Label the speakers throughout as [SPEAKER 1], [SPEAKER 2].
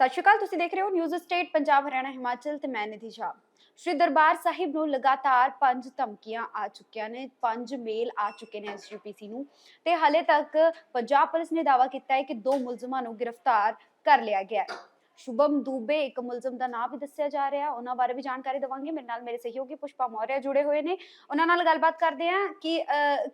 [SPEAKER 1] ਸਤਿ ਸ਼੍ਰੀ ਅਕਾਲ, ਤੁਸੀਂ ਦੇਖ ਰਹੇ ਹੋ ਨਿਊਜ਼ ਸਟੇਟ ਪੰਜਾਬ, ਹਰਿਆਣਾ, ਹਿਮਾਚਲ ਤੇ ਮੈਂ ਨਿਧੀ ਝਾ ਸ਼੍ਰੀ ਦਰਬਾਰ ਸਾਹਿਬ ਨੂੰ ਲਗਾਤਾਰ ਪੰਜ ਧਮਕੀਆਂ ਆ ਚੁੱਕੀਆਂ ਨੇ, ਪੰਜ ਮੇਲ ਆ ਚੁੱਕੇ ਨੇ ਐਸਜੀਪੀਸੀ ਨੂੰ। ਤੇ ਹਾਲੇ ਤੱਕ ਪੰਜਾਬ ਪੁਲਿਸ ਨੇ ਦਾਅਵਾ ਕੀਤਾ ਹੈ ਕਿ ਦੋ ਮੁਲਜ਼ਮਾਂ ਨੂੰ ਗ੍ਰਿਫਤਾਰ ਕਰ ਲਿਆ ਗਿਆ ਹੈ। ਸ਼ੁਭਮ ਦੂਬੇ, ਇੱਕ ਮੁਲਜ਼ਮ ਦਾ ਨਾਮ ਵੀ ਦੱਸਿਆ ਜਾ ਰਿਹਾ, ਉਹਨਾਂ ਬਾਰੇ ਵੀ ਜਾਣਕਾਰੀ ਦਵਾਂਗੇ। ਮੇਰੇ ਨਾਲ ਮੇਰੇ ਸਹਿਯੋਗੀ ਪੁਸ਼ਪਾ ਮੌਰਿਆ ਜੁੜੇ ਹੋਏ ਨੇ। ਉਹਨਾਂ ਨਾਲ ਗੱਲਬਾਤ ਕਰਦੇ ਹਾਂ ਕਿ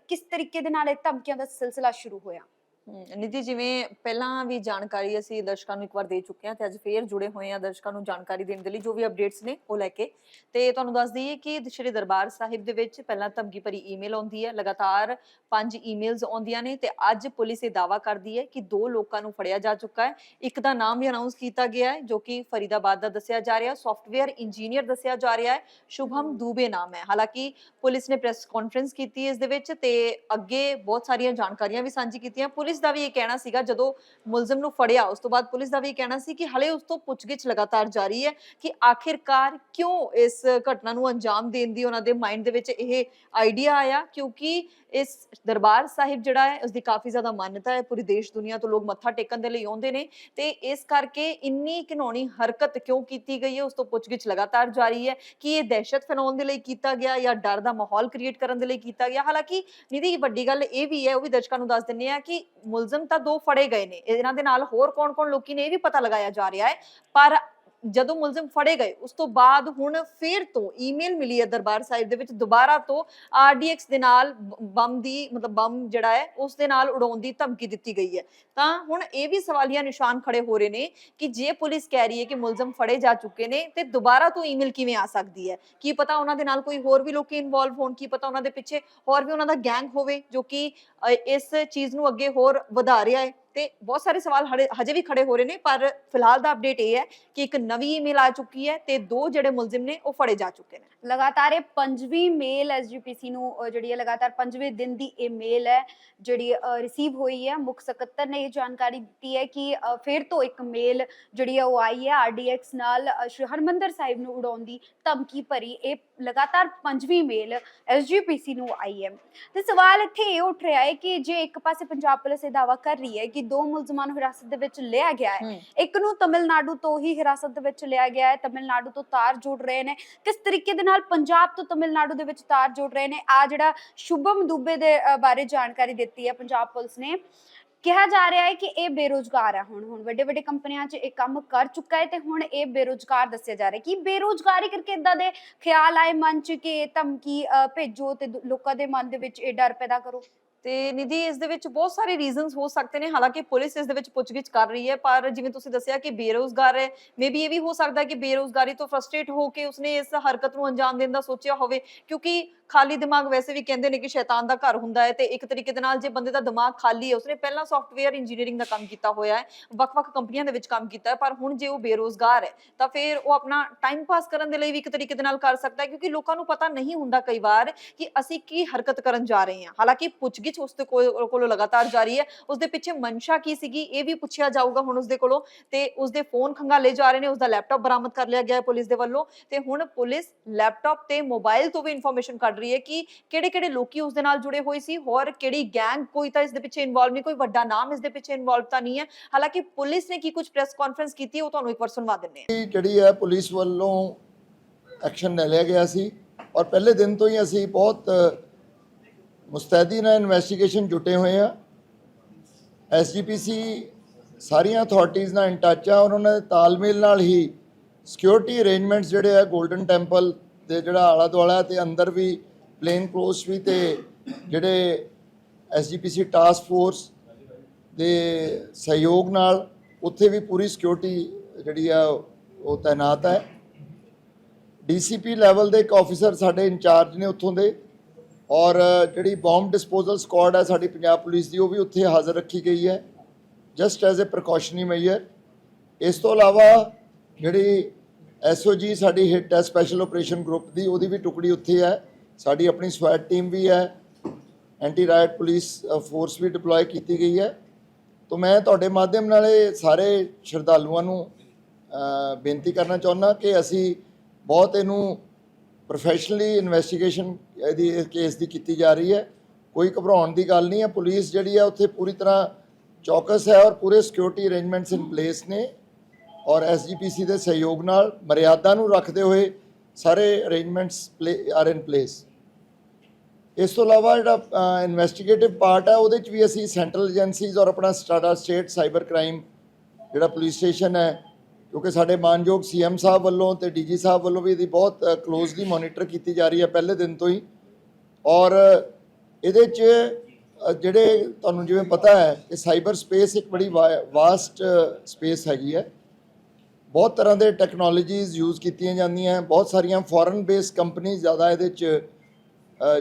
[SPEAKER 1] ਕਿਸ ਤਰੀਕੇ ਦੇ ਨਾਲ ਇਹ ਧਮਕੀਆਂ ਦਾ ਸਿਲਸਿਲਾ ਸ਼ੁਰੂ ਹੋਇਆ।
[SPEAKER 2] ਨਿਧੀ, ਜਿਵੇਂ ਪਹਿਲਾਂ ਵੀ ਜਾਣਕਾਰੀ ਅਸੀਂ ਦਰਸ਼ਕਾਂ ਨੂੰ ਇੱਕ ਵਾਰ ਦੇ ਚੁੱਕੇ ਹਾਂ ਤੇ ਅੱਜ ਫੇਰ ਜੁੜੇ ਹੋਏ ਹਾਂ ਦਰਸ਼ਕਾਂ ਨੂੰ ਜਾਣਕਾਰੀ ਦੇਣ ਦੇ ਲਈ, ਜੋ ਵੀ ਅਪਡੇਟਸ ਨੇ ਉਹ ਲੈ ਕੇ। ਤੇ ਤੁਹਾਨੂੰ ਦੱਸ ਦਈਏ ਕਿ ਸ਼੍ਰੀ ਦਰਬਾਰ ਸਾਹਿਬ ਦੇ ਵਿੱਚ ਪਹਿਲਾਂ ਧਮਕੀ ਭਰੀ ਈਮੇਲ ਆਉਂਦੀ ਹੈ, ਲਗਾਤਾਰ ਪੰਜ ਈਮੇਲਸ ਆਉਂਦੀਆਂ ਨੇ ਤੇ ਅੱਜ ਪੁਲਿਸ ਇਹ ਦਾਵਾ ਕਰਦੀ ਹੈ ਕਿ ਦੋ ਲੋਕਾਂ ਨੂੰ ਫੜਿਆ ਜਾ ਚੁੱਕਾ ਹੈ। ਇੱਕ ਦਾ ਨਾਮ ਵੀ ਅਨਾਉਂਸ ਕੀਤਾ ਗਿਆ ਹੈ, ਜੋ ਕਿ ਫਰੀਦਾਬਾਦ ਦਾ ਦੱਸਿਆ ਜਾ ਰਿਹਾ ਸੌਫਟਵੇਅਰ ਇੰਜੀਨੀਅਰ ਦੱਸਿਆ ਜਾ ਰਿਹਾ ਹੈ। ਸ਼ੁਭਮ ਦੂਬੇ ਨਾਮ ਹੈ। ਹਾਲਾਂਕਿ ਪੁਲਿਸ ਨੇ ਪ੍ਰੈਸ ਕਾਨਫਰੰਸ ਕੀਤੀ ਇਸ ਦੇ ਵਿੱਚ ਤੇ ਅੱਗੇ ਬਹੁਤ ਸਾਰੀਆਂ ਜਾਣਕਾਰੀਆਂ ਵੀ ਸਾਂਝੀ ਕੀਤੀਆਂ। ਪੁਲਿਸ ਪੁਲਿਸ ਦਾ ਵੀ ਇਹ ਕਹਿਣਾ ਸੀਗਾ, ਜਦੋਂ ਮੁਲਜ਼ਮ ਨੂੰ ਫੜਿਆ, ਉਸ ਤੋਂ ਬਾਅਦ ਪੁਲਿਸ ਦਾ ਵੀ ਇਹ ਕਹਿਣਾ ਸੀ ਕਿ ਹਲੇ ਉਸ ਤੋਂ ਪੁੱਛਗਿੱਛ ਲਗਾਤਾਰ ਜਾਰੀ ਹੈ ਕਿ ਆਖਿਰਕਾਰ ਕਿਉਂ ਇਸ ਘਟਨਾ ਨੂੰ ਅੰਜਾਮ ਦੇਣ ਦੀ ਉਹਨਾਂ ਦੇ ਮਾਈਂਡ ਦੇ ਵਿੱਚ ਇਹ ਆਈਡੀਆ ਆਇਆ? ਕਿਉਂਕਿ ਇਸ ਦਰਬਾਰ ਸਾਹਿਬ ਜਿਹੜਾ ਹੈ ਉਸ ਦੀ ਕਾਫੀ ਜ਼ਿਆਦਾ ਮਾਨਤਾ ਹੈ, ਪੂਰੀ ਦੇਸ਼ ਦੁਨੀਆ ਤੋਂ ਲੋਕ ਮੱਥਾ ਟੇਕਣ ਦੇ ਲਈ ਆਉਂਦੇ ਨੇ ਤੇ ਇਸ ਕਰਕੇ ਇੰਨੀ ਘਿਨੌਣੀ ਹਰਕਤ ਕਿਉਂ ਕੀਤੀ ਗਈ ਹੈ? ਉਸ ਤੋਂ ਪੁੱਛਗਿੱਛ ਲਗਾਤਾਰ ਜਾਰੀ ਹੈ ਕਿ ਇਹ ਦਹਿਸ਼ਤ ਫੈਲਾਉਣ ਦੇ ਲਈ ਕੀਤਾ ਗਿਆ ਜਾਂ ਡਰ ਦਾ ਮਾਹੌਲ ਕ੍ਰੀਏਟ ਕਰਨ ਦੇ ਲਈ ਕੀਤਾ ਗਿਆ? ਹਾਲਾਂਕਿ ਨਿਧੀ ਵੱਡੀ ਗੱਲ ਇਹ ਵੀ ਹੈ, ਉਹ ਵੀ ਦਰਸ਼ਕਾਂ ਨੂੰ ਦੱਸ ਦਿੰਨੇ ਆ ਕਿ ਮੁਲਜ਼ਮ ਤਾਂ ਦੋ ਫੜੇ ਗਏ ਨੇ। ਇਹਨਾਂ ਦੇ ਨਾਲ ਹੋਰ ਕੌਣ-ਕੌਣ ਲੋਕੀ ਨੇ, ਇਹ ਵੀ ਪਤਾ ਲਗਾਇਆ ਜਾ ਰਿਹਾ ਹੈ। ਪਰ ਜਦੋਂ ਮੁਲਜ਼ਮ ਫੜੇ ਗਏ, ਉਸ ਤੋਂ ਬਾਅਦ ਹੁਣ ਫੇਰ ਤੋਂ ਈਮੇਲ ਮਿਲੀ ਹੈ ਦਰਬਾਰ ਸਾਹਿਬ ਦੇ ਵਿੱਚ, ਦੁਬਾਰਾ ਤੋਂ ਆਰਡੀਐਕਸ ਦੇ ਨਾਲ ਬੰਮ ਦੀ, ਮਤਲਬ ਬੰਮ ਜਿਹੜਾ ਹੈ, ਉਸ ਦੇ ਨਾਲ ਉਡਾਉਣ ਦੀ ਧਮਕੀ ਦਿੱਤੀ ਗਈ ਹੈ। ਤਾਂ ਹੁਣ ਇਹ ਵੀ ਸਵਾਲੀਆ ਨਿਸ਼ਾਨ ਖੜੇ ਹੋ ਰਹੇ ਨੇ ਕਿ ਜੇ ਪੁਲਿਸ ਕਹਿ ਰਹੀ ਹੈ ਕਿ ਮੁਲਜ਼ਮ ਫੜੇ ਜਾ ਚੁੱਕੇ ਨੇ, ਤੇ ਦੁਬਾਰਾ ਤੋਂ ਈਮੇਲ ਕਿਵੇਂ ਆ ਸਕਦੀ ਹੈ? ਕੀ ਪਤਾ ਉਹਨਾਂ ਦੇ ਨਾਲ ਕੋਈ ਹੋਰ ਵੀ ਲੋਕੀ ਇਨਵੋਲਵ ਹੋਣ, ਕੀ ਪਤਾ ਉਹਨਾਂ ਦੇ ਪਿੱਛੇ ਹੋਰ ਵੀ ਉਹਨਾਂ ਦਾ ਗੈਂਗ ਹੋਵੇ, ਜੋ ਕਿ ਇਸ ਚੀਜ਼ ਨੂੰ ਅੱਗੇ ਹੋਰ ਵਧਾ ਰਿਹਾ ਹੈ। ਤੇ ਬਹੁਤ ਸਾਰੇ ਸਵਾਲ ਹਜੇ ਵੀ ਖੜੇ ਹੋ ਰਹੇ ਨੇ, ਪਰ ਫਿਲਹਾਲ ਦਾ ਅਪਡੇਟ ਇਹ ਹੈ ਕਿ ਇੱਕ ਨਵੀਂ ਈਮੇਲ ਆ ਚੁੱਕੀ ਹੈ ਤੇ ਦੋ ਜਿਹੜੇ ਮੁਲਜ਼ਮ ਨੇ ਉਹ ਫੜੇ ਜਾ ਚੁੱਕੇ ਨੇ।
[SPEAKER 1] ਲਗਾਤਾਰ ਇਹ ਪੰਜਵੀਂ ਮੇਲ ਐਸਜੀਪੀਸੀ ਨੂੰ ਜਿਹੜੀ ਹੈ ਲਗਾਤਾਰ ਪੰਜਵੇਂ ਦਿਨ ਦੀ ਇਹ ਮੇਲ ਹੈ, ਜਿਹੜੀ ਰਿਸੀਵ ਹੋਈ ਹੈ। ਮੁੱਖ ਸਕੱਤਰ ਨੇ ਇਹ ਜਾਣਕਾਰੀ ਦਿੱਤੀ ਹੈ ਕਿ ਫਿਰ ਤੋਂ ਇੱਕ ਮੇਲ ਜਿਹੜੀ ਹੈ ਉਹ ਆਈ ਹੈ ਆਰਡੀਐਕਸ ਨਾਲ ਸ਼੍ਰੀ ਹਰਮੰਦਰ ਸਾਹਿਬ ਨੂੰ ਉਡਾਉਣ ਦੀ ਧਮਕੀ ਭਰੀ ਇਹ ਲਗਾਤਾਰ ਪੰਜਵੀਂ ਮੇਲ ਐਸਜੀਪੀਸੀ ਨੂੰ ਆਈ ਹੈ। ਤੇ ਸਵਾਲ ਇੱਥੇ ਇਹ ਉੱਠ ਰਿਹਾ ਹੈ ਕਿ ਜੇ ਇੱਕ ਪਾਸੇ ਪੰਜਾਬ ਪੁਲਿਸ ਇਹ ਦਾਅਵਾ ਕਰ ਰਹੀ ਹੈ ਕਿ ਦੋ ਮੁਲਜ਼ਮਾਂ ਨੂੰ ਹਿਰਾਸਤ ਦੇ ਵਿੱਚ ਲਿਆ ਗਿਆ ਹੈ। ਇੱਕ ਨੂੰ ਤਮਿਲਨਾਡੂ ਤੋਂ ਹੀ ਹਿਰਾਸਤ ਦੇ ਵਿੱਚ ਲਿਆ ਗਿਆ ਹੈ। ਤਮਿਲਨਾਡੂ ਤੋਂ ਤਾਰ ਜੋੜ ਰਹੇ ਨੇ। ਕਿਸ ਤਰੀਕੇ ਦੇ ਨਾਲ ਪੰਜਾਬ ਤੋਂ ਤਮਿਲਨਾਡੂ ਦੇ ਵਿੱਚ ਤਾਰ ਜੋੜ ਰਹੇ ਨੇ ਆ ਜਿਹੜਾ ਸ਼ੁਭਮ ਦੁਬੇ ਦੇ ਬਾਰੇ ਜਾਣਕਾਰੀ ਦਿੱਤੀ ਹੈ ਪੰਜਾਬ ਪੁਲਿਸ ਨੇ। ਕਿਹਾ ਜਾ ਰਿਹਾ ਹੈ ਕਿ ਇਹ ਬੇਰੋਜ਼ਗਾਰ ਹੈ ਹੁਣ ਹੁਣ ਵੱਡੇ ਵੱਡੇ ਕੰਪਨੀਆਂ 'ਚ ਇਹ ਕੰਮ ਕਰ ਚੁੱਕਾ ਹੈ ਤੇ ਹੁਣ ਇਹ ਬੇਰੋਜ਼ਗਾਰ ਦੱਸਿਆ ਜਾ ਰਿਹਾ ਕਿ ਬੇਰੋਜ਼ਗਾਰੀ ਕਰਕੇ ਇਦਾਂ ਦੇ ਖਿਆਲ ਆਏ ਮਨ 'ਚ ਕਿ ਧਮਕੀ ਭੇਜੋ ਤੇ ਲੋਕਾਂ ਦੇ ਮਨ ਦੇ ਵਿੱਚ ਇਹ ਡਰ ਪੈਦਾ ਕਰੋ।
[SPEAKER 2] ਤੇ ਨਿਧੀ, ਇਸ ਦੇ ਵਿੱਚ ਬਹੁਤ ਸਾਰੇ ਰੀਜ਼ਨਸ ਹੋ ਸਕਦੇ ਨੇ। ਹਾਲਾਂਕਿ ਪੁਲਿਸ ਇਸ ਦੇ ਵਿੱਚ ਪੁੱਛਗਿੱਛ ਕਰ ਰਹੀ ਹੈ, ਪਰ ਜਿਵੇਂ ਤੁਸੀਂ ਦੱਸਿਆ ਕਿ ਬੇਰੋਜ਼ਗਾਰ ਹੈ ਮੇਬੀ ਇਹ ਵੀ ਹੋ ਸਕਦਾ ਕਿ ਬੇਰੋਜ਼ਗਾਰੀ ਤੋਂ ਫਰਸਟ੍ਰੇਟ ਹੋ ਕੇ ਉਸਨੇ ਇਸ ਹਰਕਤ ਨੂੰ ਅੰਜਾਮ ਦੇਣ ਦਾ ਸੋਚਿਆ ਹੋਵੇ, ਕਿਉਂਕਿ ਖਾਲੀ ਦਿਮਾਗ ਵੈਸੇ ਵੀ ਕਹਿੰਦੇ ਨੇ ਕਿ ਸ਼ੈਤਾਨ ਦਾ ਘਰ ਹੁੰਦਾ ਹੈ ਤੇ ਇੱਕ ਤਰੀਕੇ ਦੇ ਨਾਲ ਜੇ ਬੰਦੇ ਦਾ ਦਿਮਾਗ ਖਾਲੀ ਹੈ, ਉਸਨੇ ਪਹਿਲਾਂ ਸੌਫਟਵੇਅਰ ਇੰਜੀਨੀਅਰਿੰਗ ਦਾ ਕੰਮ ਕੀਤਾ ਹੋਇਆ ਹੈ, ਵੱਖ-ਵੱਖ ਕੰਪਨੀਆਂ ਦੇ ਵਿੱਚ ਕੰਮ ਕੀਤਾ ਹੈ, ਪਰ ਹੁਣ ਜੇ ਉਹ ਬੇਰੋਜ਼ਗਾਰ ਹੈ, ਤਾਂ ਫਿਰ ਉਹ ਆਪਣਾ ਟਾਈਮ ਪਾਸ ਕਰਨ ਦੇ ਲਈ ਵੀ ਇੱਕ ਤਰੀਕੇ ਦੇ ਨਾਲ ਕਰ ਸਕਦਾ ਹੈ, ਕਿਉਂਕਿ ਲੋਕਾਂ ਨੂੰ ਪਤਾ ਨਹੀਂ ਹੁੰਦਾ ਕਈ ਵਾਰ ਕਿ ਅਸੀਂ ਕੀ ਹਰਕਤ ਕਰਨ ਜਾ ਰਹੇ ਹਾਂ। ਹਾਲਾਂਕਿ ਪੁੱਛਗਿੱਛ ਉਸ ਦੇ ਕੋਲੋਂ ਲਗਾਤਾਰ ਜਾਰੀ ਹੈ। ਉਸ ਦੇ ਪਿੱਛੇ ਮਨਸ਼ਾ ਕੀ ਸੀਗੀ, ਇਹ ਵੀ ਪੁੱਛਿਆ ਜਾਊਗਾ ਹੁਣ ਉਸ ਦੇ ਕੋਲੋਂ। ਤੇ ਉਸ ਦੇ ਫੋਨ ਖੰਗਾਲੇ ਜਾ ਰਹੇ ਨੇ ਉਸ ਦਾ ਲੈਪਟਾਪ ਬਰਾਮਦ ਕਰ ਲਿਆ ਗਿਆ ਹੈ ਪੁਲਿਸ ਦੇ ਵੱਲੋਂ। ਤੇ ਹੁਣ ਪੁਲਿਸ ਲੈਪਟਾਪ ਤੇ ਮੋਬਾਈਲ ਤੋਂ ਵੀ ਇਨਫੋਰਮੇਸ਼ਨ ਕੱਢ ਰਹੀ ਹੈ ਕਿ ਕਿਹੜੇ-ਕਿਹੜੇ ਲੋਕੀ ਉਸ ਦੇ ਨਾਲ ਜੁੜੇ ਹੋਏ ਸੀ ਹੋਰ ਕਿਹੜੀ ਗੈਂਗ ਕੋਈ ਤਾਂ ਇਸ ਦੇ ਪਿੱਛੇ ਇਨਵੋਲਵ ਨਹੀਂ, ਕੋਈ ਵੱਡਾ ਨਾਮ ਇਸ ਦੇ ਪਿੱਛੇ ਇਨਵੋਲਵ ਤਾਂ ਨਹੀਂ ਹੈ। ਹਾਲਾਂਕਿ ਪੁਲਿਸ ਨੇ ਕੀ ਕੁਝ ਪ੍ਰੈਸ ਕਾਨਫਰੰਸ ਕੀਤੀ, ਉਹ ਤੁਹਾਨੂੰ ਇੱਕ ਵਾਰ ਸੁਣਵਾ ਦਿੰਦੇ ਹਾਂ।
[SPEAKER 3] ਜਿਹੜੀ ਹੈ, ਪੁਲਿਸ ਵੱਲੋਂ ਐਕਸ਼ਨ ਲੈ ਲਿਆ ਗਿਆ ਸੀ। ਔਰ ਪਹਿਲੇ ਦਿਨ ਤੋਂ ਹੀ ਅਸੀਂ ਬਹੁਤ ਮੁਸਤੈਦੀ ਨਾਲ ਇਨਵੈਸਟੀਗੇਸ਼ਨ ਜੁਟੇ ਹੋਏ ਆ। ਐਸਜੀਪੀਸੀ ਸਾਰੀਆਂ ਅਥਾਰਟੀਆਂ ਨਾਲ ਇਨ ਟੱਚ ਆ ਔਰ ਉਹਨਾਂ ਦੇ ਤਾਲਮੇਲ ਨਾਲ ਹੀ ਸਿਕਿਉਰਿਟੀ ਅਰੇਂਜਮੈਂਟਸ ਜਿਹੜੇ ਆ 골ਡਨ ਟੈਂਪਲ ਦੇ ਜਿਹੜਾ ਆਲਾ ਦੁਆਲਾ ਤੇ ਅੰਦਰ ਵੀ ਪਲੇਨ ਕਲੋਸ ਵੀ ਤੇ ਜਿਹੜੇ ਐਸਜੀਪੀਸੀ ਟਾਸਕ ਫੋਰਸ ਦੇ ਸਹਿਯੋਗ ਨਾਲ ਉੱਥੇ ਵੀ ਪੂਰੀ ਸਿਕਿਉਰਿਟੀ ਜਿਹੜੀ ਆ, ਉਹ ਤਾਇਨਾਤ ਹੈ। ਡੀਸੀਪੀ ਲੈਵਲ ਦੇ ਇੱਕ ਆਫੀਸਰ ਸਾਡੇ ਇੰਚਾਰਜ ਨੇ ਉੱਥੋਂ ਦੇ। ਔਰ ਜਿਹੜੀ ਬੰਬ ਡਿਸਪੋਜ਼ਲ ਸਕੁਆਡ ਹੈ ਸਾਡੀ ਪੰਜਾਬ ਪੁਲਿਸ ਦੀ, ਉਹ ਵੀ ਉੱਥੇ ਹਾਜ਼ਰ ਰੱਖੀ ਗਈ ਹੈ। Just as a precautionary measure ਇਸ ਤੋਂ ਇਲਾਵਾ ਜਿਹੜੀ ਐਸਓਜੀ ਸਾਡੀ ਹਿੱਟ ਹੈ ਸਪੈਸ਼ਲ ਆਪਰੇਸ਼ਨ ਗਰੁੱਪ ਦੀ, ਉਹਦੀ ਵੀ ਟੁਕੜੀ ਉੱਥੇ ਹੈ। ਸਾਡੀ ਆਪਣੀ ਸਵੈਟ ਟੀਮ ਵੀ ਹੈ। ਐਂਟੀ ਰਾਇਟ ਪੁਲਿਸ ਫੋਰਸ ਵੀ ਡਿਪਲੋਏ ਕੀਤੀ ਗਈ ਹੈ। ਤੋਂ ਮੈਂ ਤੁਹਾਡੇ ਮਾਧਿਅਮ ਨਾਲ ਇਹ ਸਾਰੇ ਸ਼ਰਧਾਲੂਆਂ ਨੂੰ ਬੇਨਤੀ ਕਰਨਾ ਚਾਹੁੰਦਾ ਕਿ ਅਸੀਂ ਬਹੁਤ ਇਹਨੂੰ ਪ੍ਰੋਫੈਸ਼ਨਲੀ ਇਨਵੈਸਟੀਗੇਸ਼ਨ ਇਹਦੀ ਇਸ ਕੇਸ ਦੀ ਕੀਤੀ ਜਾ ਰਹੀ ਹੈ। ਕੋਈ ਘਬਰਾਉਣ ਦੀ ਗੱਲ ਨਹੀਂ ਹੈ। ਪੁਲਿਸ ਜਿਹੜੀ ਹੈ ਉੱਥੇ ਪੂਰੀ ਤਰ੍ਹਾਂ ਚੌਕਸ ਹੈ ਔਰ ਪੂਰੇ ਸਿਕਿਉਰਿਟੀ ਅਰੇਂਜਮੈਂਟਸ ਇਨ ਪਲੇਸ ਨੇ ਔਰ ਐਸਜੀਪੀਸੀ ਦੇ ਸਹਿਯੋਗ ਨਾਲ ਮਰਿਆਦਾ ਨੂੰ ਰੱਖਦੇ ਹੋਏ ਸਾਰੇ ਅਰੇਂਜਮੈਂਟਸ ਆਰ ਇਨ ਪਲੇਸ ਇਸ ਤੋਂ ਇਲਾਵਾ ਜਿਹੜਾ ਇਨਵੈਸਟੀਗੇਟਿਵ ਪਾਰਟ ਹੈ, ਉਹਦੇ ਚ ਵੀ ਅਸੀਂ ਸੈਂਟਰਲ ਏਜੰਸੀਜ਼ ਔਰ ਆਪਣਾ ਸਟਾਡਾ ਸਟੇਟ ਸਾਈਬਰ ਕ੍ਰਾਈਮ ਜਿਹੜਾ ਪੁਲਿਸ ਸਟੇਸ਼ਨ ਹੈ ਕਿਉਂਕਿ ਸਾਡੇ ਮਾਨਯੋਗ ਸੀਐਮ ਸਾਹਿਬ ਵੱਲੋਂ ਤੇ ਡੀਜੀ ਸਾਹਿਬ ਵੱਲੋਂ ਵੀ ਇਹਦੀ ਬਹੁਤ ਕਲੋਜ਼ਲੀ ਮੋਨੀਟਰ ਕੀਤੀ ਜਾ ਰਹੀ ਹੈ ਪਹਿਲੇ ਦਿਨ ਤੋਂ ਹੀ। ਔਰ ਇਹਦੇ ਚ ਜਿਹੜੇ ਤੁਹਾਨੂੰ ਜਿਵੇਂ ਪਤਾ ਹੈ ਕਿ ਸਾਈਬਰ ਸਪੇਸ ਇੱਕ ਬੜੀ ਵਾਸਟ ਸਪੇਸ ਹੈਗੀ ਹੈ। ਬਹੁਤ ਤਰ੍ਹਾਂ ਦੇ ਟੈਕਨੋਲੋਜੀਜ਼ ਯੂਜ਼ ਕੀਤੀਆਂ ਜਾਂਦੀਆਂ ਬਹੁਤ ਸਾਰੀਆਂ ਫੋਰਨ ਬੇਸ ਕੰਪਨੀ ਜ਼ਿਆਦਾ ਇਹਦੇ ਚ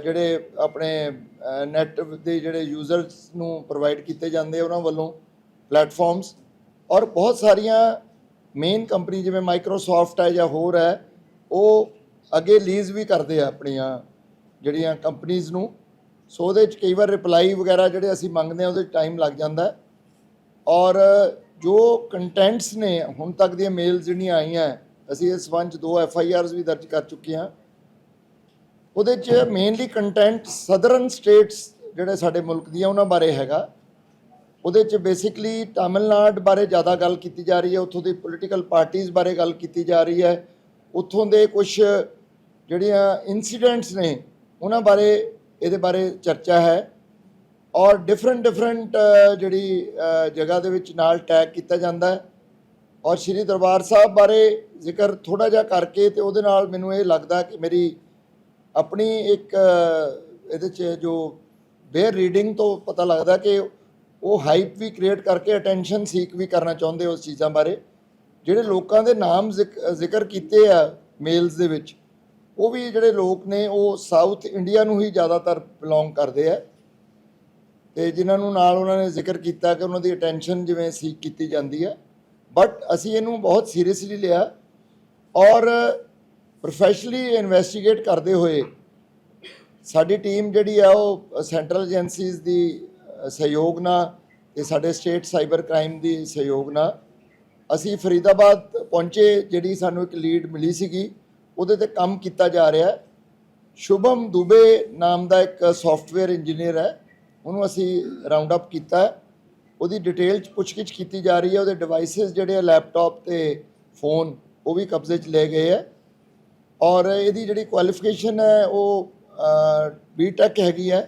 [SPEAKER 3] ਜਿਹੜੇ ਆਪਣੇ ਨੈਟ ਦੇ ਜਿਹੜੇ ਯੂਜ਼ਰਸ ਨੂੰ ਪ੍ਰੋਵਾਈਡ ਕੀਤੇ ਜਾਂਦੇ ਉਹਨਾਂ ਵੱਲੋਂ ਪਲੇਟਫਾਰਮਸ ਔਰ ਬਹੁਤ ਸਾਰੀਆਂ ਮੇਨ ਕੰਪਨੀ ਜਿਵੇਂ ਮਾਈਕਰੋਸਾਫਟ ਹੈ ਜਾਂ ਹੋਰ ਹੈ, ਉਹ ਅੱਗੇ ਲੀਜ਼ ਵੀ ਕਰਦੇ ਆ ਆਪਣੀਆਂ ਜਿਹੜੀਆਂ ਕੰਪਨੀਆਂ ਨੂੰ। ਸੋ ਉਹਦੇ ਚ ਕਈ ਵਾਰ ਰਿਪਲਾਈ ਵਗੈਰਾ ਜਿਹੜੇ ਅਸੀਂ ਮੰਗਦੇ ਆ ਉਹਦੇ ਟਾਈਮ ਲੱਗ ਜਾਂਦਾ ਔਰ ਜੋ ਕੰਟੈਂਟਸ ਨੇ, ਹੁਣ ਤੱਕ ਦੀਆਂ ਮੇਲਸ ਜਿਹੜੀਆਂ ਆਈਆਂ, ਅਸੀਂ ਇਸ ਸੰਬੰਧ 'ਚ ਦੋ ਐਫ ਆਈ ਆਰਸ ਵੀ ਦਰਜ ਕਰ ਚੁੱਕੇ ਹਾਂ। ਉਹਦੇ 'ਚ ਮੇਨਲੀ ਕੰਟੈਂਟ ਸਦਰਨ ਸਟੇਟਸ ਜਿਹੜੇ ਸਾਡੇ ਮੁਲਕ ਦੀਆਂ, ਉਹਨਾਂ ਬਾਰੇ ਹੈਗਾ। ਉਹਦੇ 'ਚ ਬੇਸਿਕਲੀ ਤਾਮਿਲਨਾਡ ਬਾਰੇ ਜ਼ਿਆਦਾ ਗੱਲ ਕੀਤੀ ਜਾ ਰਹੀ ਹੈ, ਉੱਥੋਂ ਦੀ ਪੋਲੀਟੀਕਲ ਪਾਰਟੀਆਂ ਬਾਰੇ ਗੱਲ ਕੀਤੀ ਜਾ ਰਹੀ ਹੈ, ਉੱਥੋਂ ਦੇ ਕੁਝ ਜਿਹੜੀਆਂ ਇਨਸੀਡੈਂਟਸ ਨੇ, ਉਹਨਾਂ ਬਾਰੇ, ਇਹਦੇ ਬਾਰੇ ਚਰਚਾ ਹੈ ਔਰ ਡਿਫਰੈਂਟ ਡਿਫਰੈਂਟ ਜਿਹੜੀ ਜਗ੍ਹਾ ਦੇ ਵਿੱਚ ਨਾਲ ਟੈਗ ਕੀਤਾ ਜਾਂਦਾ ਹੈ ਔਰ ਸ਼੍ਰੀ ਦਰਬਾਰ ਸਾਹਿਬ ਬਾਰੇ ਜ਼ਿਕਰ ਥੋੜਾ ਜਿਹਾ ਕਰਕੇ ਤੇ ਉਹਦੇ ਨਾਲ ਮੈਨੂੰ ਇਹ ਲੱਗਦਾ ਕਿ ਮੇਰੀ ਆਪਣੀ ਇੱਕ ਇਹਦੇ 'ਚ ਜੋ ਬੇਅਰ ਰੀਡਿੰਗ ਤੋਂ ਪਤਾ ਲੱਗਦਾ ਕਿ ਉਹ ਹਾਈਪ ਵੀ ਕ੍ਰੀਏਟ ਕਰਕੇ ਅਟੈਂਸ਼ਨ ਸੀਕ ਵੀ ਕਰਨਾ ਚਾਹੁੰਦੇ ਉਸ ਚੀਜ਼ਾਂ ਬਾਰੇ। ਜਿਹੜੇ ਲੋਕਾਂ ਦੇ ਨਾਮ ਜ਼ਿਕ- ਜ਼ਿਕਰ ਕੀਤੇ ਆ ਮੇਲਸ ਦੇ ਵਿੱਚ, ਉਹ ਵੀ ਜਿਹੜੇ ਲੋਕ ਨੇ, ਉਹ ਸਾਊਥ ਇੰਡੀਆ ਨੂੰ ਹੀ ਜ਼ਿਆਦਾਤਰ ਬਿਲੋਂਗ ਕਰਦੇ ਆ। ਤੇ ਜਿਨ੍ਹਾਂ ਨੂੰ ਨਾਲ ਉਹਨਾਂ ਨੇ ਜ਼ਿਕਰ ਕੀਤਾ ਕਿ ਉਹਨਾਂ ਦੀ ਅਟੈਂਸ਼ਨ ਜਿਵੇਂ ਸੀਕ ਕੀਤੀ ਜਾਂਦੀ ਹੈ ਬਟ ਅਸੀਂ ਇਹਨੂੰ ਬਹੁਤ ਸੀਰੀਅਸਲੀ ਲਿਆ ਔਰ ਪ੍ਰੋਫੈਸ਼ਨਲੀ ਇਨਵੈਸਟੀਗੇਟ ਕਰਦੇ ਹੋਏ ਸਾਡੀ ਟੀਮ ਜਿਹੜੀ ਆ ਉਹ ਸੈਂਟਰਲ ਏਜੰਸੀਜ਼ ਦੀ ਸਹਿਯੋਗ ਨਾਲ ਤੇ ਸਾਡੇ ਸਟੇਟ ਸਾਈਬਰ ਕ੍ਰਾਈਮ ਦੀ ਸਹਿਯੋਗ ਨਾਲ ਅਸੀਂ ਫਰੀਦਾਬਾਦ ਪਹੁੰਚੇ, ਜਿਹੜੀ ਸਾਨੂੰ ਇੱਕ ਲੀਡ ਮਿਲੀ ਸੀਗੀ, ਉਹਦੇ ਤੇ ਕੰਮ ਕੀਤਾ ਜਾ ਰਿਹਾ ਹੈ। ਸ਼ੁਭਮ ਦੁਬੇ ਨਾਮ ਦਾ ਇੱਕ ਸੌਫਟਵੇਅਰ ਇੰਜੀਨੀਅਰ ਹੈ, ਉਹਨੂੰ ਅਸੀਂ ਰਾਉਂਡ ਅਪ ਕੀਤਾ ਉਹਦੀ ਡਿਟੇਲ ਚ ਪੁੱਛਗਿੱਛ ਕੀਤੀ ਜਾ ਰਹੀ ਹੈ, ਉਹਦੇ ਡਿਵਾਈਸਸ ਜਿਹੜੇ ਆ ਲੈਪਟਾਪ ਤੇ ਫੋਨ ਉਹ ਵੀ ਕਬਜ਼ੇ 'ਚ ਲਏ ਗਏ ਹੈ। ਔਰ ਇਹਦੀ ਜਿਹੜੀ ਕੁਆਲੀਫਿਕੇਸ਼ਨ ਹੈ, ਉਹ ਬੀਟੈਕ ਹੈਗੀ ਹੈ।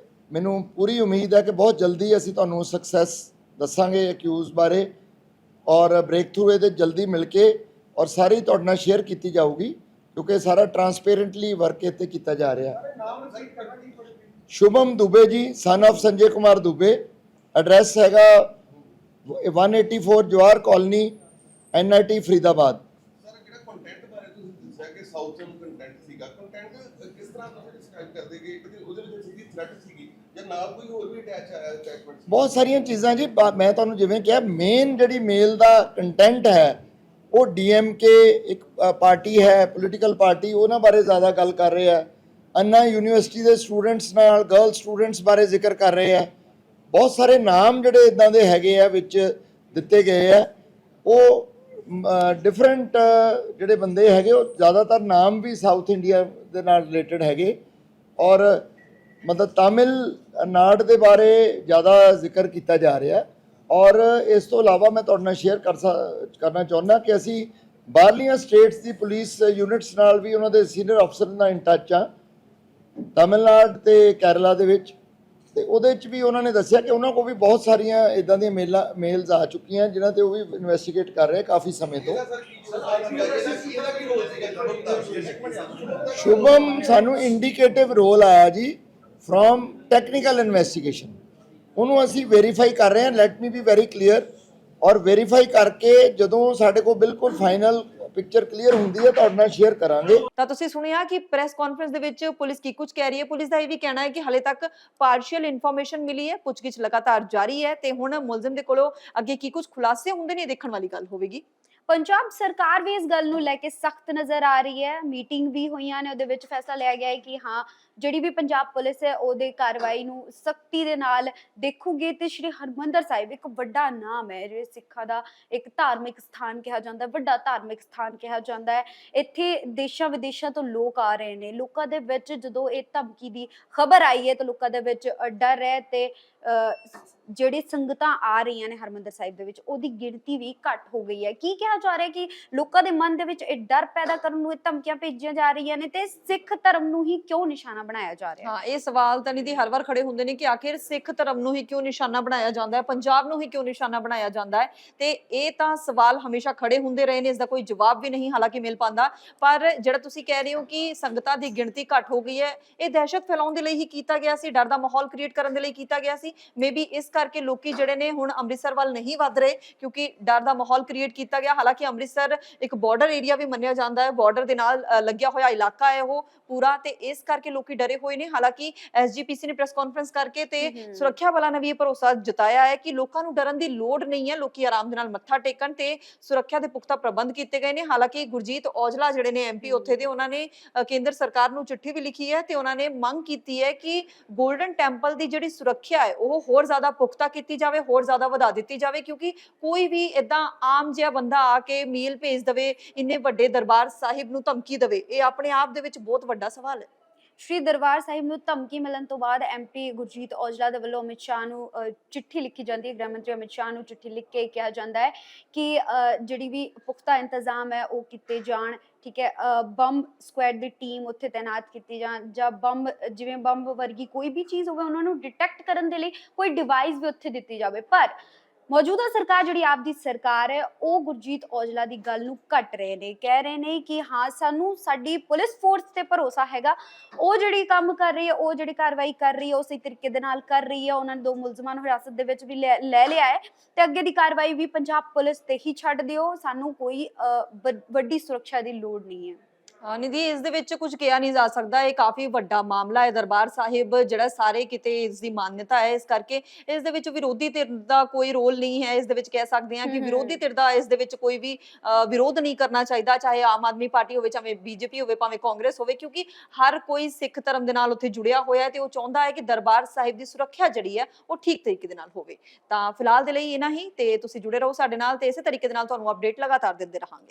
[SPEAKER 3] ਮੈਨੂੰ ਪੂਰੀ ਉਮੀਦ ਹੈ ਕਿ ਬਹੁਤ ਜਲਦੀ ਅਸੀਂ ਤੁਹਾਨੂੰ ਸਕਸੈਸ ਦੱਸਾਂਗੇ ਅਕਿਊਜ਼ ਬਾਰੇ ਔਰ ਬ੍ਰੇਕ ਥਰੂ ਇਹਦੇ ਜਲਦੀ ਮਿਲ ਕੇ ਔਰ ਸਾਰੀ ਤੁਹਾਡੇ ਨਾਲ ਸ਼ੇਅਰ ਕੀਤੀ ਜਾਊਗੀ ਕਿਉਂਕਿ ਸਾਰਾ ਟਰਾਂਸਪੇਰੈਂਟਲੀ ਵਰਕ ਇੱਥੇ ਕੀਤਾ ਜਾ ਰਿਹਾ। Shubham Dubey ji son of Sanjay Kumar Dubey address ਹੈਗਾ 184 ਜਵਾਰ colony N I T Faridabad.
[SPEAKER 4] Sir, ਜਿਹੜਾ ਕੰਟੈਂਟ ਬਾਰੇ ਤੁਸੀਂ ਦੱਸਿਆ ਕਿ ਸਾਊਥਰਨ ਕੰਟੈਂਟ ਸੀਗਾ ਕੰਟੈਂਟ ਕਿਸ ਤਰ੍ਹਾਂ ਤੁਸੀਂ ਡਿਸਕ੍ਰਾਈਬ ਕਰਦੇ ਕਿ ਉਹਦੇ ਵਿੱਚ ਸੀਗੀ ਥ੍ਰੈਟ ਸੀਗੀ ਨਾਲ ਕੋਈ ਹੋਰ ਵੀ ਅਟੈਚ ਆਇਆ ਅਟੈਚਮੈਂਟ
[SPEAKER 3] ਬਹੁਤ ਸਾਰੀਆਂ ਚੀਜ਼ਾਂ ਜੀ ਬਾ- ਮੈਂ ਤੁਹਾਨੂੰ ਜਿਵੇਂ ਕਿਹਾ ਮੇਨ ਜਿਹੜੀ ਮੇਲ ਦਾ ਕੰਟੈਂਟ ਹੈ ਉਹ ਡੀਐਮਕੇ ਇੱਕ ਅ, ਪਾਰਟੀ ਹੈ ਪੋਲੀਟੀਕਲ ਪਾਰਟੀ ਉਹਨਾਂ ਬਾਰੇ ਜ਼ਿਆਦਾ ਗੱਲ ਕਰ ਰਹੇ ਆ। ਅੰਨਾ ਯੂਨੀਵਰਸਿਟੀ ਦੇ ਸਟੂਡੈਂਟਸ ਨਾਲ ਗਰਲ ਸਟੂਡੈਂਟਸ ਬਾਰੇ ਜ਼ਿਕਰ ਕਰ ਰਹੇ ਆ। ਬਹੁਤ ਸਾਰੇ ਨਾਮ ਜਿਹੜੇ ਇਦਾਂ ਦੇ ਹੈਗੇ ਆ ਵਿੱਚ ਦਿੱਤੇ ਗਏ ਆ। ਉਹ ਡਿਫਰੈਂਟ ਜਿਹੜੇ ਬੰਦੇ ਹੈਗੇ ਉਹ ਜ਼ਿਆਦਾਤਰ ਨਾਮ ਵੀ ਸਾਊਥ ਇੰਡੀਆ ਦੇ ਨਾਲ ਰਿਲੇਟਡ ਹੈਗੇ। ਔਰ ਮਤਲਬ ਤਾਮਿਲ ਨਾਟ ਦੇ ਬਾਰੇ ਜ਼ਿਆਦਾ ਜ਼ਿਕਰ ਕੀਤਾ ਜਾ ਰਿਹਾ ਔਰ ਇਸ ਤੋਂ ਇਲਾਵਾ ਮੈਂ ਤੁਹਾਡੇ ਨਾਲ ਸ਼ੇਅਰ ਕਰ ਸਕ- ਕਰਨਾ ਚਾਹੁੰਦਾ ਕਿ ਅਸੀਂ ਬਾਹਰਲੀਆਂ ਸਟੇਟਸ ਦੀ ਪੁਲਿਸ ਯੂਨਿਟਸ ਨਾਲ ਵੀ ਉਹਨਾਂ ਦੇ ਸੀਨੀਅਰ ਅਫਸਰ ਨਾਲ ਇਨ ਟੱਚ ਆ ਤਮਿਲਨਾਡੂ ਤੇ ਕੇਰਲਾ ਦੇ ਵਿੱਚ। ਤੇ ਉਹਦੇ ਵਿੱਚ ਵੀ ਉਹਨਾਂ ਨੇ ਦੱਸਿਆ ਕਿ ਉਹਨਾਂ ਕੋਲ ਵੀ ਬਹੁਤ ਸਾਰੀਆਂ ਇਦਾਂ ਦੀਆਂ ਮੇਲਾਂ, ਮੇਲਸ ਆ ਚੁੱਕੀਆਂ, ਜਿਨ੍ਹਾਂ ਤੇ ਉਹ ਵੀ ਇਨਵੈਸਟੀਗੇਟ ਕਰ ਰਹੇ ਕਾਫੀ ਸਮੇਂ ਤੋਂ।
[SPEAKER 4] ਸ਼ੁਭਮ
[SPEAKER 3] ਸਾਨੂੰ ਇੰਡੀਕੇਟਿਵ ਰੋਲ ਆਇਆ ਜੀ। ਫਰੋਮ ਟੈਕਨੀਕਲ ਇਨਵੈਸਟੀਗੇਸ਼ਨ ਉਹਨੂੰ ਅਸੀਂ ਵੈਰੀਫਾਈ ਕਰ ਰਹੇ ਹਾਂ let me be very clear ਔਰ ਵੈਰੀਫਾਈ ਕਰਕੇ ਜਦੋਂ ਸਾਡੇ ਕੋਲ ਬਿਲਕੁਲ ਫਾਈਨਲ ਪਿਕਚਰ ਕਲੀਅਰ ਹੁੰਦੀ ਹੈ ਤੁਹਾਡੇ ਨਾਲ ਸ਼ੇਅਰ ਕਰਾਂਗੇ।
[SPEAKER 2] ਤਾਂ ਤੁਸੀਂ ਸੁਣਿਆ ਕਿ ਪ੍ਰੈਸ ਕਾਨਫਰੰਸ ਦੇ ਵਿੱਚ ਪੁਲਿਸ ਕੀ ਕੁਝ ਕਹਿ ਰਹੀ ਹੈ? ਪੁਲਿਸ ਦਾ ਇਹ ਵੀ ਕਹਿਣਾ ਹੈ ਕਿ ਹਲੇ ਤੱਕ ਪਾਰਸ਼ੀਅਲ ਇਨਫੋਰਮੇਸ਼ਨ ਮਿਲੀ ਹੈ ਪੁੱਛਗਿੱਛ ਲਗਾਤਾਰ ਜਾਰੀ ਹੈ ਤੇ ਹੁਣ ਮੁਲਜ਼ਮ ਦੇ ਕੋਲੋਂ ਅੱਗੇ ਕੀ ਕੁਝ ਖੁਲਾਸੇ ਹੁੰਦੇ ਨੇ ਦੇਖਣ ਵਾਲੀ ਗੱਲ ਹੋਵੇਗੀ।
[SPEAKER 1] ਪੰਜਾਬ ਸਰਕਾਰ ਵੀ ਇਸ ਗੱਲ ਨੂੰ ਲੈ ਕੇ ਸਖਤ ਨਜ਼ਰ ਆ ਰਹੀ ਹੈ। ਮੀਟਿੰਗ ਵੀ ਹੋਈਆਂ ਨੇ ਉਹਦੇ ਵਿੱਚ ਫੈਸਲਾ ਲਿਆ ਗਿਆ ਹੈ ਕਿ ਹਾਂ ਜਿਹੜੀ ਵੀ ਪੰਜਾਬ ਪੁਲਿਸ ਹੈ ਉਹਦੇ ਕਾਰਵਾਈ ਨੂੰ ਸਖਤੀ ਦੇ ਨਾਲ ਦੇਖੂਗੇ ਤੇ ਸ਼੍ਰੀ ਹਰਮੰਦਰ ਸਾਹਿਬ ਇੱਕ ਵੱਡਾ ਨਾਮ ਹੈ ਜਿਹੜੇ ਸਿੱਖਾਂ ਦਾ ਇੱਕ ਧਾਰਮਿਕ ਸਥਾਨ ਕਿਹਾ ਜਾਂਦਾ ਹੈ ਵੱਡਾ ਧਾਰਮਿਕ ਸਥਾਨ ਕਿਹਾ ਜਾਂਦਾ ਹੈ। ਇੱਥੇ ਦੇਸ਼ਾਂ ਵਿਦੇਸ਼ਾਂ ਤੋਂ ਲੋਕ ਆ ਰਹੇ ਨੇ ਲੋਕਾਂ ਦੇ ਵਿੱਚ ਜਦੋਂ ਇਹ ਧਮਕੀ ਦੀ ਖਬਰ ਆਈ ਹੈ ਤਾਂ ਲੋਕਾਂ ਦੇ ਵਿੱਚ ਡਰ ਹੈ ਤੇ ਅ, ਜਿਹੜੇ ਸੰਗਤਾਂ ਆ ਰਹੀਆਂ ਨੇ ਹਰਮੰਦਰ ਸਾਹਿਬ ਦੇ ਵਿੱਚ ਉਹਦੀ ਗਿਣਤੀ ਵੀ ਘੱਟ ਹੋ ਗਈ ਹੈ। ਕੀ ਕਿਹਾ ਜਾ ਰਿਹਾ ਕਿ ਲੋਕਾਂ ਦੇ ਮਨ ਦੇ ਵਿੱਚ ਇਹ ਡਰ ਪੈਦਾ ਕਰਨ ਨੂੰ ਇਹ ਧਮਕੀਆਂ ਭੇਜੀਆਂ ਜਾ ਰਹੀਆਂ ਨੇ ਤੇ ਸਿੱਖ ਧਰਮ ਨੂੰ ਹੀ ਕਿਉਂ ਨਿਸ਼ਾਨਾ ਬਣਾਇਆ ਜਾ ਰਿਹਾ ਹਾਂ।
[SPEAKER 2] ਇਹ ਸਵਾਲ ਤਾਂ ਨਿਧੀ ਹਰ ਵਾਰ ਖੜੇ ਹੁੰਦੇ ਨੇ ਕਿ ਆਖਿਰ ਸਿੱਖ ਧਰਮ ਨੂੰ ਹੀ ਕਿਉਂ ਨਿਸ਼ਾਨਾ ਬਣਾਇਆ ਜਾਂਦਾ ਹੈ? ਪੰਜਾਬ ਨੂੰ ਹੀ ਕਿਉਂ ਨਿਸ਼ਾਨਾ ਬਣਾਇਆ ਜਾਂਦਾ ਹੈ? ਤੇ ਇਹ ਤਾਂ ਸਵਾਲ ਹਮੇਸ਼ਾ ਖੜੇ ਹੁੰਦੇ ਰਹੇ ਨੇ, ਇਸ ਦਾ ਕੋਈ ਜਵਾਬ ਵੀ ਨਹੀਂ, ਹਾਲਾਂਕਿ ਮਿਲ ਪਾਉਂਦਾ। ਪਰ ਜਿਹੜਾ ਤੁਸੀਂ ਕਹਿ ਰਹੇ ਹੋ ਕਿ ਸੰਗਤਾਂ ਦੀ ਗਿਣਤੀ ਘੱਟ ਹੋ ਗਈ ਹੈ, ਇਹ ਦਹਿਸ਼ਤ ਫੈਲਾਉਣ ਦੇ ਲਈ ਹੀ ਕੀਤਾ ਗਿਆ ਸੀ, ਡਰ ਦਾ ਮਾਹੌਲ ਕ੍ਰੀਏਟ ਕਰਨ ਦੇ ਲਈ ਕੀਤਾ ਗਿਆ ਸੀ। ਮੇਬੀ ਇਸ ਕਰਕੇ ਲੋਕੀ ਜਿਹੜੇ ਨੇ ਹੁਣ ਅੰਮ੍ਰਿਤਸਰ ਵੱਲ ਨਹੀਂ ਵੱਧ ਰਹੇ, ਕਿਉਂਕਿ ਡਰ ਦਾ ਮਾਹੌਲ ਕ੍ਰੀਏਟ ਕੀਤਾ ਗਿਆ। ਹਾਲਾਂਕਿ ਅੰਮ੍ਰਿਤਸਰ ਇੱਕ ਬਾਰਡਰ ਏਰੀਆ ਵੀ ਮੰਨਿਆ ਜਾਂਦਾ ਹੈ ਬਾਰਡਰ ਦੇ ਨਾਲ ਲੱਗਿਆ ਹੋਇਆ ਇਲਾਕਾ ਹੈ ਉਹ ਪੂਰਾ, ਤੇ ਇਸ ਕਰਕੇ ਲੋਕੀ ਡਰੇ ਹੋਏ ਨੇ ਹਾਲਾਂਕਿ ਐਸਜੀਪੀਸੀ ਨੇ ਪ੍ਰੈਸ ਕਾਨਫਰੰਸ ਕਰਕੇ ਤੇ। ਸੁਰੱਖਿਆ ਬਲਾਂ ਨੇ ਵੀ ਇਹ ਭਰੋਸਾ ਜਤਾਇਆ ਹੈ ਕਿ ਲੋਕਾਂ ਨੂੰ ਡਰਨ ਦੀ ਲੋੜ ਨਹੀਂ ਹੈ ਲੋਕੀ ਆਰਾਮ ਦੇ ਨਾਲ ਮੱਥਾ ਟੇਕਣ ਤੇ ਸੁਰੱਖਿਆ ਦੇ ਪੁਖਤਾ ਪ੍ਰਬੰਧ ਕੀਤੇ ਗਏ ਨੇ ਹਾਲਾਂਕਿ ਗੁਰਜੀਤ ਔਜਲਾ ਜਿਹੜੇ ਨੇ ਐਮਪੀ ਉੱਥੇ ਦੇ ਉਹਨਾਂ ਨੇ ਕੇਂਦਰ ਸਰਕਾਰ ਨੂੰ ਚਿੱਠੀ ਵੀ ਲਿਖੀ ਹੈ ਤੇ ਉਹਨਾਂ ਨੇ ਮੰਗ ਕੀਤੀ ਹੈ ਕਿ 골ਡਨ ਟੈਂਪਲ ਦੀ ਜਿਹੜੀ ਸੁਰੱਖਿਆ ਹੈ ਉਹ ਹੋਰ ਜ਼ਿਆਦਾ ਪੁਖਤਾ ਕੀਤੀ ਜਾਵੇ ਹੋਰ ਜ਼ਿਆਦਾ ਵਧਾ ਦਿੱਤੀ ਜਾਵੇ ਕਿਉਂਕਿ ਕੋਈ ਵੀ ਇਦਾਂ ਆਮ ਜਿਹਾ ਬੰਦਾ ਆ ਕੇ ਮੀਲ ਭੇਜ ਦਵੇ ਇੰਨੇ ਵੱਡੇ ਦਰਬਾਰ ਸਾਹਿਬ ਨੂੰ ਧਮਕੀ ਦਵੇ ਇਹ ਆਪਣੇ ਆਪ ਦੇ ਵਿੱਚ ਬਹੁਤ ਵੱਡਾ ਸਵਾਲ ਹੈ
[SPEAKER 1] ਸ਼੍ਰੀ ਦਰਬਾਰ ਸਾਹਿਬ ਨੂੰ ਧਮਕੀ ਮਿਲਣ ਤੋਂ ਬਾਅਦ ਐਮਪੀ ਗੁਰਜੀਤ ਔਜਲਾ ਦੇ ਵੱਲੋਂ ਅਮਿਤ ਸ਼ਾਹ ਨੂੰ ਚਿੱਠੀ ਲਿਖੀ ਜਾਂਦੀ ਹੈ। ਗ੍ਰਹਿ ਮੰਤਰੀ ਅਮਿਤ ਸ਼ਾਹ ਨੂੰ ਚਿੱਠੀ ਲਿਖ ਕੇ ਕਿਹਾ ਜਾਂਦਾ ਹੈ ਕਿ ਜਿਹੜੀ ਵੀ ਪੁਖਤਾ ਇੰਤਜ਼ਾਮ ਹੈ ਉਹ ਕੀਤੇ ਜਾਣ, ਠੀਕ ਹੈ। ਬੰਬ ਸਕੁਐਡ ਦੀ ਟੀਮ ਉੱਥੇ ਤਾਇਨਾਤ ਕੀਤੀ ਜਾਣ ਜਾਂ ਬੰਬ, ਜਿਵੇਂ ਬੰਬ ਵਰਗੀ ਕੋਈ ਵੀ ਚੀਜ਼ ਹੋਵੇ, ਉਹਨਾਂ ਨੂੰ ਡਿਟੈਕਟ ਕਰਨ ਦੇ ਲਈ ਕੋਈ ਡਿਵਾਈਸ ਵੀ ਉੱਥੇ ਦਿੱਤੀ ਜਾਵੇ। ਪਰ ਮੌਜੂਦਾ ਸਰਕਾਰ ਜਿਹੜੀ ਆਪ ਦੀ ਸਰਕਾਰ ਹੈ, ਉਹ ਗੁਰਜੀਤ ਔਜਲਾ ਦੀ ਗੱਲ ਨੂੰ ਕੱਟ ਰਹੇ ਨੇ। ਕਹਿ ਰਹੇ ਨੇ ਕਿ ਹਾਂ, ਸਾਨੂੰ ਸਾਡੀ ਪੁਲਿਸ ਫੋਰਸ ਤੇ ਭਰੋਸਾ ਹੈਗਾ। ਉਹ ਜਿਹੜੀ ਕੰਮ ਕਰ ਰਹੀ ਹੈ, ਉਹ ਜਿਹੜੀ ਕਾਰਵਾਈ ਕਰ ਰਹੀ ਹੈ ਉਸੇ ਤਰੀਕੇ ਦੇ ਨਾਲ ਕਰ ਰਹੀ ਹੈ। ਉਹਨਾਂ ਨੇ ਦੋ ਮੁਲਜ਼ਮਾਂ ਨੂੰ ਹਿਰਾਸਤ ਦੇ ਵਿੱਚ ਵੀ ਲੈ ਲਿਆ ਹੈ। ਤੇ ਅੱਗੇ ਦੀ ਕਾਰਵਾਈ ਵੀ ਪੰਜਾਬ ਪੁਲਿਸ ਤੇ ਹੀ ਛੱਡ ਦਿਓ। ਸਾਨੂੰ ਕੋਈ ਵੱਡੀ ਸੁਰੱਖਿਆ ਦੀ ਲੋੜ ਨਹੀਂ ਹੈ।
[SPEAKER 2] ਨਿਧੀ ਇਸ ਦੇ ਵਿੱਚ ਕੁਝ ਕਿਹਾ ਨਹੀਂ ਜਾ ਸਕਦਾ। ਇਹ ਕਾਫੀ ਵੱਡਾ ਮਾਮਲਾ ਹੈ ਦਰਬਾਰ ਸਾਹਿਬ ਜਿਹੜਾ ਸਾਰੇ ਕਿਤੇ ਇਸ ਦੀ ਮਾਨਤਾ ਹੈ। ਇਸ ਕਰਕੇ ਇਸ ਦੇ ਵਿੱਚ ਵਿਰੋਧੀ ਧਿਰ ਦਾ ਕੋਈ ਰੋਲ ਨਹੀਂ ਹੈ। ਇਸ ਦੇ ਵਿੱਚ ਕਹਿ ਸਕਦੇ ਹਾਂ ਕਿ। ਵਿਰੋਧੀ ਧਿਰ ਦਾ ਇਸ ਦੇ ਵਿੱਚ ਕੋਈ ਵੀ ਵਿਰੋਧ ਨਹੀਂ ਕਰਨਾ ਚਾਹੀਦਾ ਚਾਹੇ ਆਮ ਆਦਮੀ ਪਾਰਟੀ ਹੋਵੇ ਚਾਹੇ ਬੀਜੇਪੀ ਹੋਵੇ ਭਾਵੇਂ ਕਾਂਗਰਸ ਹੋਵੇ ਕਿਉਂਕਿ ਹਰ ਕੋਈ ਸਿੱਖ ਧਰਮ ਦੇ ਨਾਲ ਉੱਥੇ ਜੁੜਿਆ ਹੋਇਆ ਹੈ ਤੇ ਉਹ ਚਾਹੁੰਦਾ ਹੈ ਕਿ ਦਰਬਾਰ ਸਾਹਿਬ ਦੀ ਸੁਰੱਖਿਆ ਜਿਹੜੀ ਹੈ ਉਹ ਠੀਕ ਤਰੀਕੇ ਦੇ ਨਾਲ ਹੋਵੇ। ਤਾਂ ਫਿਲਹਾਲ ਦੇ ਲਈ ਇਹਨਾਂ ਹੀ ਤੇ ਤੁਸੀਂ ਜੁੜੇ ਰਹੋ ਸਾਡੇ ਨਾਲ ਤੇ ਇਸੇ ਤਰੀਕੇ ਦੇ ਨਾਲ ਤੁਹਾਨੂੰ ਅਪਡੇਟ ਲਗਾਤਾਰ ਦਿੰਦੇ ਰਹਾਂਗੇ।